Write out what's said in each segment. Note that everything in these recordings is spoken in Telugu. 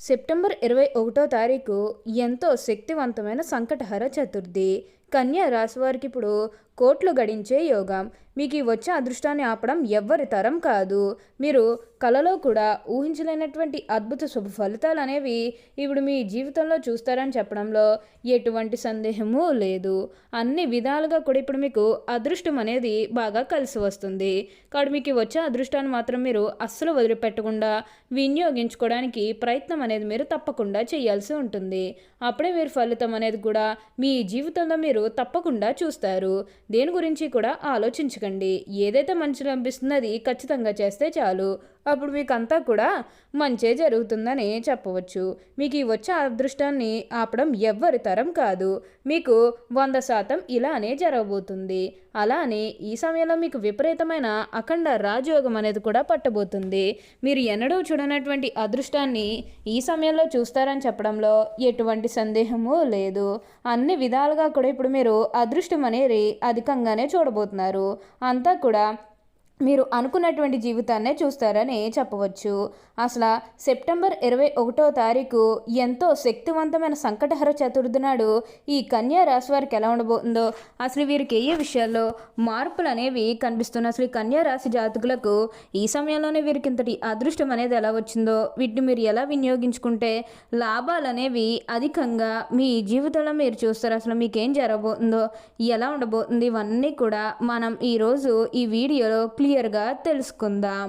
సెప్టెంబర్ ఇరవై ఒకటో తారీఖు ఎంతో శక్తివంతమైన సంకటహర చతుర్థి. కన్యా రాశి వారికి ఇప్పుడు కోట్లు గడించే యోగం. మీకు ఈ వచ్చే అదృష్టాన్ని ఆపడం ఎవ్వరి తరం కాదు. మీరు కలలో కూడా ఊహించలేనటువంటి అద్భుత శుభ ఫలితాలు అనేవి ఇప్పుడు మీ జీవితంలో చూస్తారని చెప్పడంలో ఎటువంటి సందేహము లేదు. అన్ని విధాలుగా కూడా ఇప్పుడు మీకు అదృష్టం అనేది బాగా కలిసి వస్తుంది. కాబట్టి మీకు ఈ వచ్చే అదృష్టాన్ని మాత్రం మీరు అస్సలు వదిలిపెట్టకుండా వినియోగించుకోవడానికి ప్రయత్నం అనేది మీరు తప్పకుండా చేయాల్సి ఉంటుంది. అప్పుడే మీరు ఫలితం అనేది కూడా మీ జీవితంలో మీరు తప్పకుండా చూస్తారు. దేని గురించి కూడా ఆలోచించకండి. ఏదైతే మంచిగా అనిపిస్తుందో అది ఖచ్చితంగా చేస్తే చాలు. అప్పుడు మీకు అంతా కూడా మంచే జరుగుతుందని చెప్పవచ్చు. మీకు ఈ వచ్చే అదృష్టాన్ని ఆపడం ఎవ్వరి తరం కాదు. మీకు వంద శాతం ఇలానే జరగబోతుంది. అలానే ఈ సమయంలో మీకు విపరీతమైన అఖండ రాజయోగం అనేది కూడా పట్టబోతుంది. మీరు ఎన్నడూ చూడనటువంటి అదృష్టాన్ని ఈ సమయంలో చూస్తారని చెప్పడంలో ఎటువంటి సందేహము లేదు. అన్ని విధాలుగా కూడా ఇప్పుడు మీరు అదృష్టం అనేది అధికంగానే చూడబోతున్నారు. అంతా కూడా మీరు అనుకున్నటువంటి జీవితాన్నే చూస్తారని చెప్పవచ్చు. అసలు సెప్టెంబర్ ఇరవై ఒకటో తారీఖు ఎంతో శక్తివంతమైన సంకటహర చతుర్థి నాడు ఈ కన్యా రాశి వారికి ఎలా ఉండబోతుందో అసలు వీరికి ఏ విషయాల్లో మార్పులు అనేవి కనిపిస్తున్నాయి? అసలు ఈ కన్యా రాశి జాతకులకు ఈ సమయంలోనే వీరికి ఇంతటి అదృష్టం అనేది ఎలా వచ్చిందో వీటిని మీరు ఎలా వినియోగించుకుంటే లాభాలు అనేవి అధికంగా మీ జీవితంలో మీరు చూస్తారు. అసలు మీకేం జరగబోతుందో ఎలా ఉండబోతుంది ఇవన్నీ కూడా మనం ఈరోజు ఈ వీడియోలో క్లియర్గా తెలుసుకుందాం.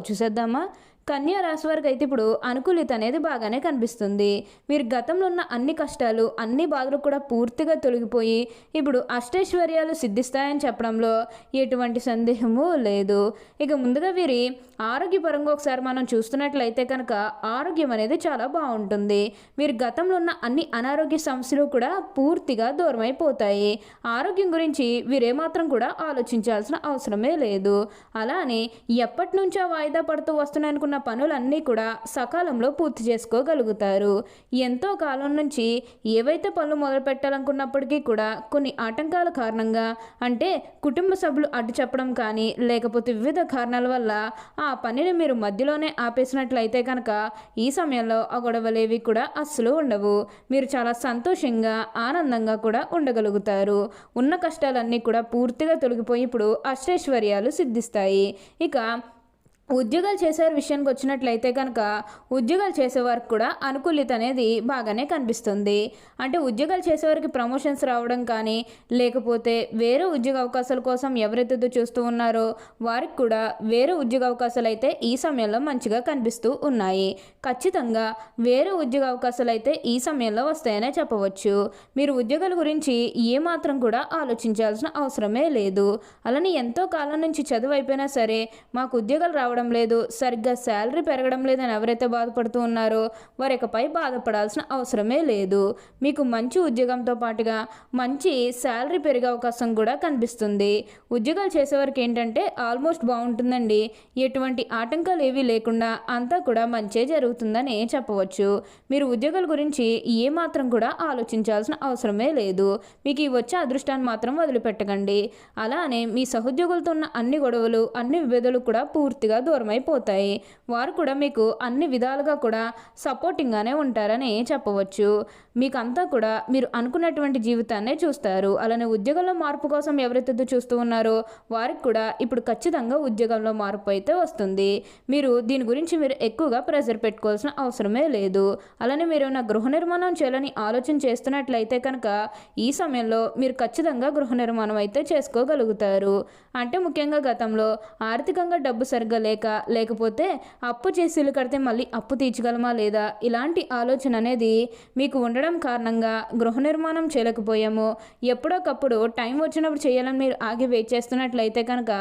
చూసేద్దామా కన్యా రాశి వారికి అయితే ఇప్పుడు అనుకూలిత అనేది బాగానే కనిపిస్తుంది. మీరు గతంలో ఉన్న అన్ని కష్టాలు అన్ని బాధలు కూడా పూర్తిగా తొలగిపోయి ఇప్పుడు అష్టైశ్వర్యాలు సిద్ధిస్తాయని చెప్పడంలో ఎటువంటి సందేహము లేదు. ఇక ముందుగా వీరి ఆరోగ్యపరంగా ఒకసారి మనం చూస్తున్నట్లయితే కనుక ఆరోగ్యం అనేది చాలా బాగుంటుంది. మీరు గతంలో ఉన్న అన్ని అనారోగ్య సమస్యలు కూడా పూర్తిగా దూరమైపోతాయి. ఆరోగ్యం గురించి వీరేమాత్రం కూడా ఆలోచించాల్సిన అవసరమే లేదు. అలానే ఎప్పటి నుంచో వాయిదా పడుతూ వస్తున్నాయనుకున్న అనుకున్న పనులన్నీ కూడా సకాలంలో పూర్తి చేసుకోగలుగుతారు. ఎంతో కాలం నుంచి ఏవైతే పనులు మొదలు పెట్టాలనుకున్నప్పటికీ కూడా కొన్ని ఆటంకాల కారణంగా అంటే కుటుంబ సభ్యులు అడ్డు చెప్పడం కానీ లేకపోతే వివిధ కారణాల వల్ల ఆ పనిని మీరు మధ్యలోనే ఆపేసినట్లయితే కనుక ఈ సమయంలో ఆ గొడవలేవి కూడా అస్సలు ఉండవు. మీరు చాలా సంతోషంగా ఆనందంగా కూడా ఉండగలుగుతారు. ఉన్న కష్టాలన్నీ కూడా పూర్తిగా తొలగిపోయి ఇప్పుడు అష్టైశ్వర్యాలు సిద్ధిస్తాయి. ఇక ఉద్యోగాలు చేసే విషయానికి వచ్చినట్లయితే కనుక ఉద్యోగాలు చేసేవారికి కూడా అనుకూలిత అనేది బాగానే కనిపిస్తుంది. అంటే ఉద్యోగాలు చేసేవారికి ప్రమోషన్స్ రావడం కానీ లేకపోతే వేరే ఉద్యోగ అవకాశాల కోసం ఎవరైతే చూస్తూ ఉన్నారో వారికి కూడా వేరే ఉద్యోగ అవకాశాలు అయితే ఈ సమయంలో మంచిగా కనిపిస్తూ ఉన్నాయి. ఖచ్చితంగా వేరే ఉద్యోగ అవకాశాలు అయితే ఈ సమయంలో వస్తాయనే చెప్పవచ్చు. మీరు ఉద్యోగాల గురించి ఏమాత్రం కూడా ఆలోచించాల్సిన అవసరమే లేదు. అలానే ఎంతో కాలం నుంచి చదువు అయిపోయినా సరే మాకు ఉద్యోగాలు రావడం రావడం లేదు. సరిగ్గా శాలరీ పెరగడం లేదని ఎవరైతే బాధపడుతూ ఉన్నారో వారి ఇకపై బాధపడాల్సిన అవసరమే లేదు. మీకు మంచి ఉద్యోగంతో పాటుగా మంచి శాలరీ పెరిగే అవకాశం కూడా కనిపిస్తుంది. ఉద్యోగాలు చేసేవారికి ఏంటంటే ఆల్మోస్ట్ బాగుంటుందండి. ఎటువంటి ఆటంకాలు ఏవీ లేకుండా అంతా కూడా మంచే జరుగుతుందని చెప్పవచ్చు. మీరు ఉద్యోగాల గురించి ఏమాత్రం కూడా ఆలోచించాల్సిన అవసరమే లేదు. మీకు ఈ వచ్చే అదృష్టాన్ని మాత్రం వదిలిపెట్టకండి. అలానే మీ సహోద్యోగులతో ఉన్న అన్ని గొడవలు అన్ని విభేదాలు కూడా పూర్తిగా దూరం అయిపోతాయి వారు కూడా మీకు అన్ని విధాలుగా కూడా సపోర్టింగ్గానే ఉంటారని చెప్పవచ్చు. మీకు అంతా కూడా మీరు అనుకున్నటువంటి జీవితాన్నే చూస్తారు. అలానే ఉద్యోగంలో మార్పు కోసం ఎవరైతే చూస్తూ ఉన్నారో వారికి కూడా ఇప్పుడు ఖచ్చితంగా ఉద్యోగంలో మార్పు అయితే వస్తుంది. మీరు దీని గురించి మీరు ఎక్కువగా ప్రెజర్ పెట్టుకోవాల్సిన అవసరమే లేదు. అలానే మీరు నా గృహ నిర్మాణం చేయాలని ఆలోచన చేస్తున్నట్లయితే కనుక ఈ సమయంలో మీరు ఖచ్చితంగా గృహ నిర్మాణం అయితే చేసుకోగలుగుతారు. అంటే ముఖ్యంగా గతంలో ఆర్థికంగా డబ్బు సరిగ్గా లేక లేకపోతే అప్పు చేసి ఇల్లు కడితే మళ్ళీ అప్పు తీర్చగలమా లేదా? ఇలాంటి ఆలోచన అనేది మీకు ఉండడం కారణంగా గృహ నిర్మాణం చేయలేకపోయాము. ఎప్పుడోకప్పుడు టైం వచ్చినప్పుడు చేయాలని మీరు ఆగి వెయిట్ చేస్తున్నట్లయితే కనుక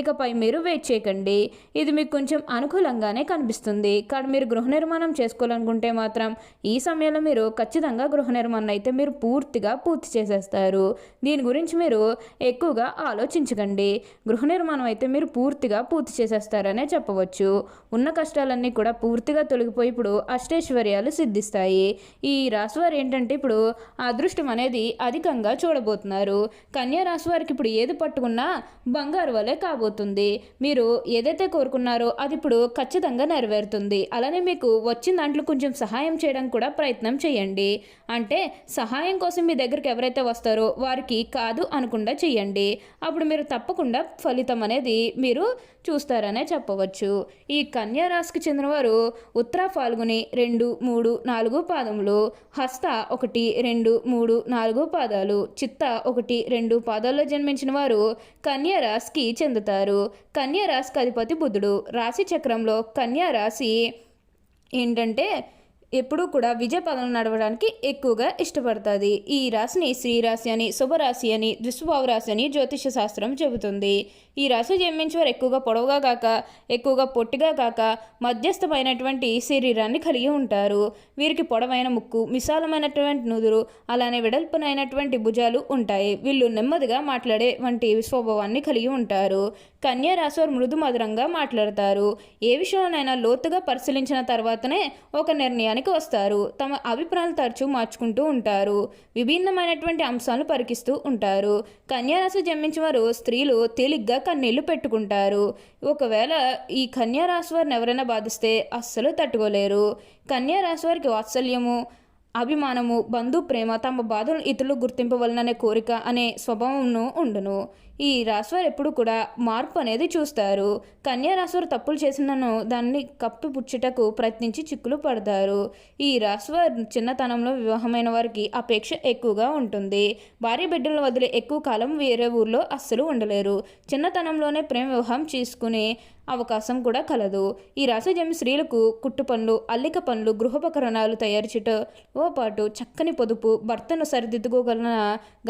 ఇకపై మీరు వెయిట్ చేయకండి. ఇది మీకు కొంచెం అనుకూలంగానే కనిపిస్తుంది. కానీ మీరు గృహ నిర్మాణం చేసుకోవాలనుకుంటే మాత్రం ఈ సమయంలో మీరు ఖచ్చితంగా గృహ నిర్మాణం అయితే మీరు పూర్తిగా పూర్తి చేసేస్తారు. దీని గురించి మీరు ఎక్కువగా ఆలోచించకండి. గృహ నిర్మాణం అయితే మీరు పూర్తిగా పూర్తి చేసేస్తారని చెప్పవచ్చు. ఉన్న కష్టాలన్నీ కూడా పూర్తిగా తొలగిపోయి ఇప్పుడు అష్టైశ్వర్యాలు సిద్ధిస్తాయి. ఈ రాశివారు ఏంటంటే ఇప్పుడు అదృష్టం అనేది అధికంగా చూడబోతున్నారు. కన్యా రాశి వారికి ఇప్పుడు ఏది పట్టుకున్నా బంగారు వలె కాబోతుంది. మీరు ఏదైతే కోరుకున్నారో అది ఇప్పుడు ఖచ్చితంగా నెరవేరుతుంది. అలానే మీకు వచ్చిన దాంట్లో కొంచెం సహాయం చేయడానికి కూడా ప్రయత్నం చేయండి. అంటే సహాయం కోసం మీ దగ్గరికి ఎవరైతే వస్తారో వారికి కాదు అనకుండా చేయండి. అప్పుడు మీరు తప్పకుండా ఫలితం అనేది మీరు చూస్తారనే చెప్ప చెప్పవచ్చు. ఈ కన్యా రాశికి చెందినవారు ఉత్తర ఫాల్గుని రెండు మూడు నాలుగు పాదములు హస్త ఒకటి రెండు మూడు నాలుగు పాదాలు చిత్త ఒకటి రెండు పాదాల్లో జన్మించిన వారు కన్యా రాశికి చెందుతారు. కన్యా రాశికి అధిపతి బుధుడు. రాశి చక్రంలో కన్యా రాశి ఏంటంటే ఎప్పుడూ కూడా విజయ పదం నడవడానికి ఎక్కువగా ఇష్టపడుతుంది. ఈ రాశిని శ్రీరాశి అని శుభరాశి అని దుష్భావ రాశి అని జ్యోతిష శాస్త్రం చెబుతుంది. ఈ రాశి జన్మించే వారు ఎక్కువగా పొడవుగా కాక ఎక్కువగా పొట్టిగా కాక మధ్యస్థమైనటువంటి శరీరాన్ని కలిగి ఉంటారు. వీరికి పొడవైన ముక్కు విశాలమైనటువంటి నుదురు అలానే వెడల్పునైనటువంటి భుజాలు ఉంటాయి. వీళ్ళు నెమ్మదిగా మాట్లాడే వంటి స్వభావాన్ని కలిగి ఉంటారు. కన్యా రాశి వారు మృదు మధురంగా మాట్లాడతారు. ఏ విషయంలోనైనా లోతుగా పరిశీలించిన తర్వాతనే ఒక నిర్ణయానికి వస్తారు. తమ అభిప్రాయాలు తరచూ మార్చుకుంటూ ఉంటారు. విభిన్నమైనటువంటి అంశాలను పరికిస్తూ ఉంటారు. కన్యారాశి జన్మించిన వారు స్త్రీలు తేలిగ్గా కన్నీళ్ళు పెట్టుకుంటారు. ఒకవేళ ఈ కన్యారాశి వారిని ఎవరైనా బాధిస్తే అస్సలు తట్టుకోలేరు. కన్యారాశి వారికి వాత్సల్యము అభిమానము బంధు ప్రేమ తమ బాధలను ఇతరులు గుర్తింపవలననే కోరిక అనే స్వభావంను ఉండును. ఈ రాశివారు ఎప్పుడు కూడా మార్పు అనేది చూస్తారు. కన్యా రాశివారు తప్పులు చేసినను దాన్ని కప్పిపుచ్చుటకు ప్రయత్నించి చిక్కులు పడతారు. ఈ రాశివారు చిన్నతనంలో వివాహమైన వారికి అపేక్ష ఎక్కువగా ఉంటుంది. భార్య బిడ్డలను వదిలి ఎక్కువ కాలం వేరే ఊర్లో అస్సలు ఉండలేరు. చిన్నతనంలోనే ప్రేమ వివాహం చేసుకునే అవకాశం కూడా కలదు. ఈ రాశి స్త్రీలకు కుట్టు పనులు అల్లిక పనులు గృహోపకరణాలు తయారు చేయటంతో పాటు చక్కని పొదుపు భర్తను సరిదిద్దుకోగలన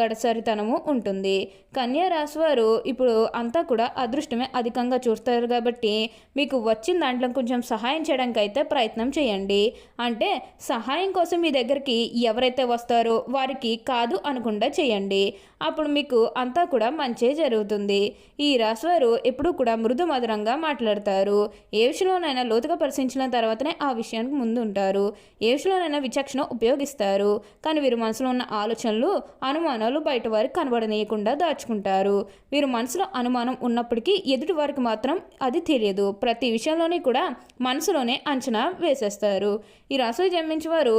గడసరితనము ఉంటుంది. కన్యా రాశి వారు ఇప్పుడు అంతా కూడా అదృష్టమే అధికంగా చూస్తారు కాబట్టి మీకు వచ్చిన దాంట్లో కొంచెం సహాయం చేయడానికి అయితే ప్రయత్నం చేయండి. అంటే సహాయం కోసం మీ దగ్గరికి ఎవరైతే వస్తారో వారికి కాదు అనకుండా చేయండి. అప్పుడు మీకు అంతా కూడా మంచే జరుగుతుంది. ఈ రాశివారు ఎప్పుడూ కూడా మృదు మధురంగా మాట్లాడతారు. ఏ విషయంలోనైనా లోతుగా పరిశీలించిన తర్వాతనే ఆ విషయానికి ముందు ఉంటారు ఏ విషయంలోనైనా విచక్షణ ఉపయోగిస్తారు. కానీ వీరు మనసులో ఉన్న ఆలోచనలు అనుమానాలు బయట వారికి కనబడనీయకుండా దాచుకుంటారు. వీరు మనసులో అనుమానం ఉన్నప్పటికీ ఎదుటి వారికి మాత్రం అది తెలియదు. ప్రతి విషయంలోనే కూడా మనసులోనే అంచనా వేసేస్తారు. ఈ రాసులు జన్మించే వారు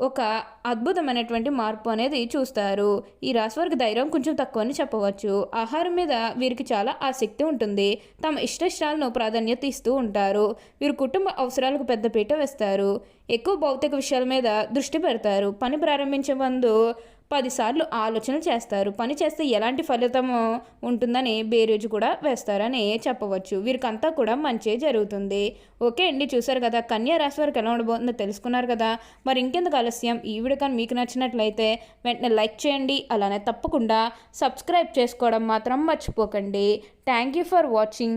ఒక అద్భుతమైనటువంటి మార్పు అనేది చూస్తారు. ఈ రాశి వారికి ధైర్యం కొంచెం తక్కువ అని చెప్పవచ్చు. ఆహారం మీద వీరికి చాలా ఆసక్తి ఉంటుంది. తమ ఇష్టాలను ప్రాధాన్యత ఇస్తూ ఉంటారు. వీరు కుటుంబ అవసరాలకు పెద్దపీట వేస్తారు. ఎక్కువ భౌతిక విషయాల మీద దృష్టి పెడతారు. పని ప్రారంభించే ముందు పదిసార్లు ఆలోచన చేస్తారు. పని చేస్తే ఎలాంటి ఫలితం ఉంటుందని బేరేజు కూడా వేస్తారని చెప్పవచ్చు. వీరికంతా కూడా మంచి జరుగుతుంది. ఓకే అండి చూసారు కదా కన్యా రాశి వారికి ఎలా ఉండబోతుందో తెలుసుకున్నారు కదా. మరి ఇంకెందుకు ఆలస్యం? ఈ వీడియో కానీ మీకు నచ్చినట్లయితే వెంటనే లైక్ చేయండి. అలానే తప్పకుండా సబ్స్క్రైబ్ చేసుకోవడం మాత్రం మర్చిపోకండి. Thank you for watching.